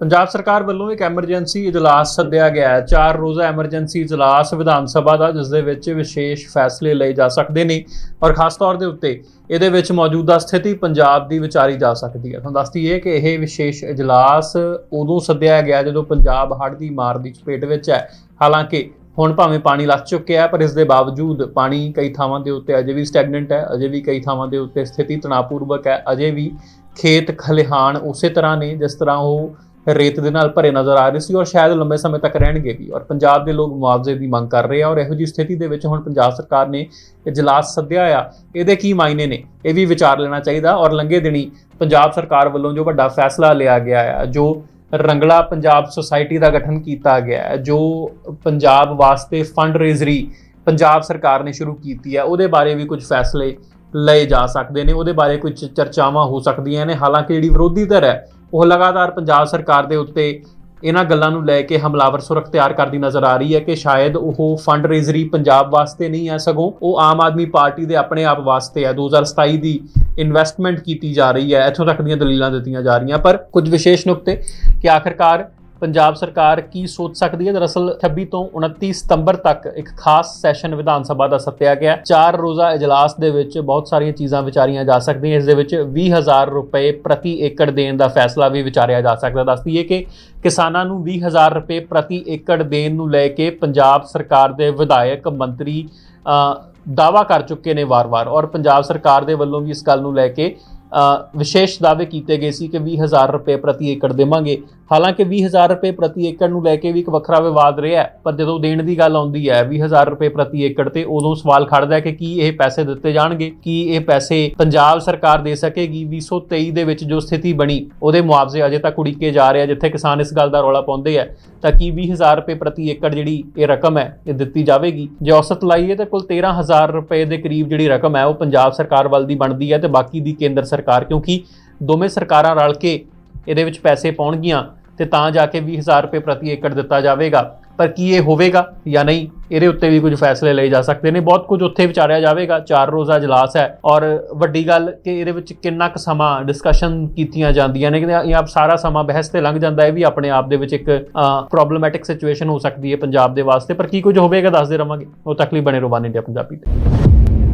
ਪੰਜਾਬ ਸਰਕਾਰ ਵੱਲੋਂ ਇੱਕ ਐਮਰਜੈਂਸੀ ਇਜਲਾਸ ਸੱਦਿਆ ਗਿਆ ਹੈ। ਚਾਰ ਰੋਜ਼ਾ ਐਮਰਜੈਂਸੀ ਇਜਲਾਸ ਵਿਧਾਨ ਸਭਾ ਦਾ, ਜਿਸ ਦੇ ਵਿੱਚ ਵਿਸ਼ੇਸ਼ ਫੈਸਲੇ ਲਏ ਜਾ ਸਕਦੇ ਨੇ ਔਰ ਖਾਸ ਤੌਰ ਦੇ ਉੱਤੇ ਇਹਦੇ ਵਿੱਚ ਮੌਜੂਦਾ ਸਥਿਤੀ ਪੰਜਾਬ ਦੀ ਵਿਚਾਰੀ ਜਾ ਸਕਦੀ ਹੈ। ਤੁਹਾਨੂੰ ਦੱਸਦੀ ਹੈ ਕਿ ਇਹ ਵਿਸ਼ੇਸ਼ ਇਜਲਾਸ ਉਦੋਂ ਸੱਦਿਆ ਗਿਆ ਜਦੋਂ ਪੰਜਾਬ ਹੜ੍ਹ ਦੀ ਮਾਰ ਦੀ ਚਪੇਟ ਵਿੱਚ ਹੈ। ਹਾਲਾਂਕਿ ਹੁਣ ਭਾਵੇਂ ਪਾਣੀ ਲੱਗ ਚੁੱਕਿਆ ਹੈ, ਪਰ ਇਸ ਦੇ ਬਾਵਜੂਦ ਪਾਣੀ ਕਈ ਥਾਵਾਂ ਦੇ ਉੱਤੇ ਅਜੇ ਵੀ ਸਟੈਗਨੈਂਟ ਹੈ, ਅਜੇ ਵੀ ਕਈ ਥਾਵਾਂ ਦੇ ਉੱਤੇ ਸਥਿਤੀ ਤਣਾਅਪੂਰਵਕ ਹੈ, ਅਜੇ ਵੀ ਖੇਤ ਖਲਿਹਾਨ ਉਸੇ ਤਰ੍ਹਾਂ ਨੇ ਜਿਸ ਤਰ੍ਹਾਂ ਉਹ ਰੇਤ ਦੇ ਨਾਲ ਭਰੇ ਨਜ਼ਰ ਆ ਰਹੇ ਸੀ ਔਰ ਸ਼ਾਇਦ ਲੰਬੇ ਸਮੇਂ ਤੱਕ ਰਹਿਣਗੇ ਵੀ। ਔਰ ਪੰਜਾਬ ਦੇ ਲੋਕ ਮੁਆਵਜ਼ੇ ਦੀ ਮੰਗ ਕਰ ਰਹੇ ਆ ਔਰ ਇਹੋ ਜਿਹੀ ਸਥਿਤੀ ਦੇ ਵਿੱਚ ਹੁਣ ਪੰਜਾਬ ਸਰਕਾਰ ਨੇ ਇਜਲਾਸ ਸੱਦਿਆ ਆ। ਇਹਦੇ ਕੀ ਮਾਇਨੇ ਨੇ? ਇਹ ਵੀ ਵਿਚਾਰ ਲੈਣਾ ਚਾਹੀਦਾ ਔਰ ਲੰਘੇ ਦਿਨੀ ਪੰਜਾਬ ਸਰਕਾਰ ਵੱਲੋਂ ਜੋ ਵੱਡਾ ਫੈਸਲਾ ਲਿਆ ਗਿਆ ਆ, ਜੋ ਰੰਗਲਾ ਪੰਜਾਬ ਸੁਸਾਇਟੀ ਦਾ ਗਠਨ ਕੀਤਾ ਗਿਆ ਹੈ ਜੋ ਪੰਜਾਬ ਵਾਸਤੇ ਫੰਡ ਰੇਜ਼ਰੀ ਪੰਜਾਬ ਸਰਕਾਰ ਨੇ ਸ਼ੁਰੂ ਕੀਤੀ ਹੈ ਉਹਦੇ ਬਾਰੇ ਵੀ ਕੁਝ ਫੈਸਲੇ ਲਏ ਜਾ ਸਕਦੇ ਨੇ, ਉਹਦੇ ਬਾਰੇ ਕੁਝ ਚਰਚਾਵਾਂ ਹੋ ਸਕਦੀਆਂ ਨੇ। ਹਾਲਾਂਕਿ ਜਿਹੜੀ ਵਿਰੋਧੀ ਧਿਰ ਹੈ ਉਹ ਲਗਾਤਾਰ ਪੰਜਾਬ ਸਰਕਾਰ ਦੇ ਉੱਤੇ ਇਹਨਾਂ ਗੱਲਾਂ ਨੂੰ ਲੈ ਕੇ ਹਮਲਾਵਰ ਸੁਰਖ ਤਿਆਰ ਕਰਦੀ ਨਜ਼ਰ ਆ ਰਹੀ ਹੈ ਕਿ ਸ਼ਾਇਦ ਉਹ ਫੰਡ ਰੇਜ਼ਰੀ ਪੰਜਾਬ ਵਾਸਤੇ ਨਹੀਂ ਹੈ ਸਗੋਂ ਉਹ ਆਮ ਆਦਮੀ ਪਾਰਟੀ ਦੇ ਆਪਣੇ ਆਪ ਵਾਸਤੇ ਹੈ। 2027 ਦੀ ਇਨਵੈਸਟਮੈਂਟ ਕੀਤੀ ਜਾ ਰਹੀ ਹੈ। ਇੱਥੋਂ ਤੱਕ ਦੀਆਂ ਦਲੀਲਾਂ ਦਿੱਤੀਆਂ ਜਾ ਰਹੀਆਂ। ਪਰ ਕੁਝ ਵਿਸ਼ੇਸ਼ ਨੁਕਤੇ ਕਿ ਆਖਰਕਾਰ ਪੰਜਾਬ ਸਰਕਾਰ ਕੀ ਸੋਚ ਸਕਦੀ ਹੈ? ਦਰਅਸਲ 26 ਤੋਂ 29 ਸਤੰਬਰ ਤੱਕ ਇੱਕ ਖਾਸ ਸੈਸ਼ਨ ਵਿਧਾਨ ਸਭਾ ਦਾ ਸੱਤਿਆ ਗਿਆ। ਚਾਰ ਰੋਜ਼ਾ ਇਜਲਾਸ ਦੇ ਵਿੱਚ ਬਹੁਤ ਸਾਰੀਆਂ ਚੀਜ਼ਾਂ ਵਿਚਾਰੀਆਂ ਜਾ ਸਕਦੀਆਂ। ਇਸ ਦੇ ਵਿੱਚ 20000 ਰੁਪਏ ਪ੍ਰਤੀ ਏਕੜ ਦੇਣ ਦਾ ਫੈਸਲਾ ਵੀ ਵਿਚਾਰਿਆ ਜਾ ਸਕਦਾ। ਦੱਸਦੀ ਹੈ ਕਿ ਕਿਸਾਨਾਂ ਨੂੰ 20000 ਰੁਪਏ ਪ੍ਰਤੀ ਏਕੜ ਦੇਣ ਨੂੰ ਲੈ ਕੇ ਪੰਜਾਬ ਸਰਕਾਰ ਦੇ ਵਿਧਾਇਕ ਮੰਤਰੀ ਅ, ਦਾਅਵਾ ਕਰ ਚੁੱਕੇ ਨੇ ਵਾਰ-ਵਾਰ। ਔਰ ਪੰਜਾਬ ਸਰਕਾਰ ਦੇ ਵੱਲੋਂ ਵੀ ਇਸ ਗੱਲ ਨੂੰ ਲੈ ਕੇ ਵਿਸ਼ੇਸ਼ ਦਾਅਵੇ ਕੀਤੇ ਗਏ ਸੀ ਕਿ 20000 ਰੁਪਏ ਪ੍ਰਤੀ ਏਕੜ ਦੇਵਾਂਗੇ। ਹਾਲਾਂਕਿ 20000 ਰੁਪਏ ਪ੍ਰਤੀ ਏਕੜ ਨੂੰ ਲੈ ਕੇ ਵੀ ਇੱਕ ਵੱਖਰਾ ਵਿਵਾਦ ਰਿਹਾ ਪਰ ਜਦੋਂ ਦੇਣ ਦੀ ਗੱਲ ਆਉਂਦੀ ਹੈ 20000 ਰੁਪਏ ਪ੍ਰਤੀ ਏਕੜ ਤੇ ਉਦੋਂ ਸਵਾਲ ਖੜਦਾ ਹੈ ਕਿ ਕੀ ਇਹ ਪੈਸੇ ਦਿੱਤੇ ਜਾਣਗੇ, ਕੀ ਇਹ ਪੈਸੇ ਪੰਜਾਬ ਸਰਕਾਰ ਦੇ ਸਕੇਗੀ। 2023 ਦੇ ਵਿੱਚ ਜੋ ਸਥਿਤੀ ਬਣੀ, ਉਹਦੇ ਮੁਆਵਜ਼ੇ ਅਜੇ ਤੱਕ ਉਡੀਕੇ ਜਾ ਰਹੇ ਆ, ਜਿੱਥੇ ਕਿਸਾਨ ਇਸ ਗੱਲ ਦਾ ਰੌਲਾ ਪਾਉਂਦੇ ਆ, ਤਾਂ ਕੀ 20000 ਰੁਪਏ ਪ੍ਰਤੀ ਏਕੜ ਜਿਹੜੀ ਇਹ ਰਕਮ ਹੈ, ਇਹ ਦਿੱਤੀ ਜਾਵੇਗੀ? ਜੇ ਔਸਤ ਲਾਈਏ ਤਾਂ ਕੁੱਲ 13000 ਰੁਪਏ ਦੇ ਕਰੀਬ ਜਿਹੜੀ ਰਕਮ ਹੈ, ਉਹ ਪੰਜਾਬ ਸਰਕਾਰ ਵੱਲ ਦੀ ਬਣਦੀ ਹੈ ਤੇ ਬਾਕੀ ਦੀ ਕੇਂਦਰ ਸਰਕਾਰ, ਕਿਉਂਕਿ ਦੋਵੇਂ ਸਰਕਾਰਾਂ ਰਲ ਕੇ ਇਹਦੇ ਵਿੱਚ ਪੈਸੇ ਪਾਉਣਗੀਆਂ ਤੇ ਤਾਂ ਜਾ ਕੇ 20000 ਰੁਪਏ ਪ੍ਰਤੀ ਏਕੜ ਦਿੱਤਾ ਜਾਵੇਗਾ। ਪਰ ਕੀ ਇਹ ਹੋਵੇਗਾ ਜਾਂ ਨਹੀਂ, ਇਹਦੇ ਉੱਤੇ ਵੀ ਕੁਝ ਫੈਸਲੇ ਲਏ ਜਾ ਸਕਦੇ ਨੇ। ਬਹੁਤ ਕੁਝ ਉੱਥੇ ਵਿਚਾਰਿਆ ਜਾਵੇਗਾ। ਚਾਰ ਰੋਜ਼ਾ ਇਜਲਾਸ ਹੈ ਔਰ ਵੱਡੀ ਗੱਲ ਕਿ ਇਹਦੇ ਵਿੱਚ ਕਿੰਨਾ ਕੁ ਸਮਾਂ ਡਿਸਕਸ਼ਨ ਕੀਤੀਆਂ ਜਾਂਦੀਆਂ ਨੇ। ਕਿ ਇਹ ਸਾਰਾ ਸਮਾਂ ਬਹਿਸ ਤੇ ਲੰਘ ਜਾਂਦਾ ਹੈ ਵੀ ਆਪਣੇ ਆਪ ਦੇ ਵਿੱਚ ਇੱਕ ਪ੍ਰੋਬਲਮੈਟਿਕ ਸਿਚੁਏਸ਼ਨ ਹੋ ਸਕਦੀ ਹੈ ਪੰਜਾਬ ਦੇ ਵਾਸਤੇ। ਪਰ ਕੀ ਕੁਝ ਹੋਵੇਗਾ, ਦੱਸਦੇ ਰਵਾਂਗੇ। ਉਹ ਤੱਕ ਲਈ ਬਣੇ ਰੋਬਾਨ ਇੰਡੀਆ ਪੰਜਾਬੀ ਤੇ।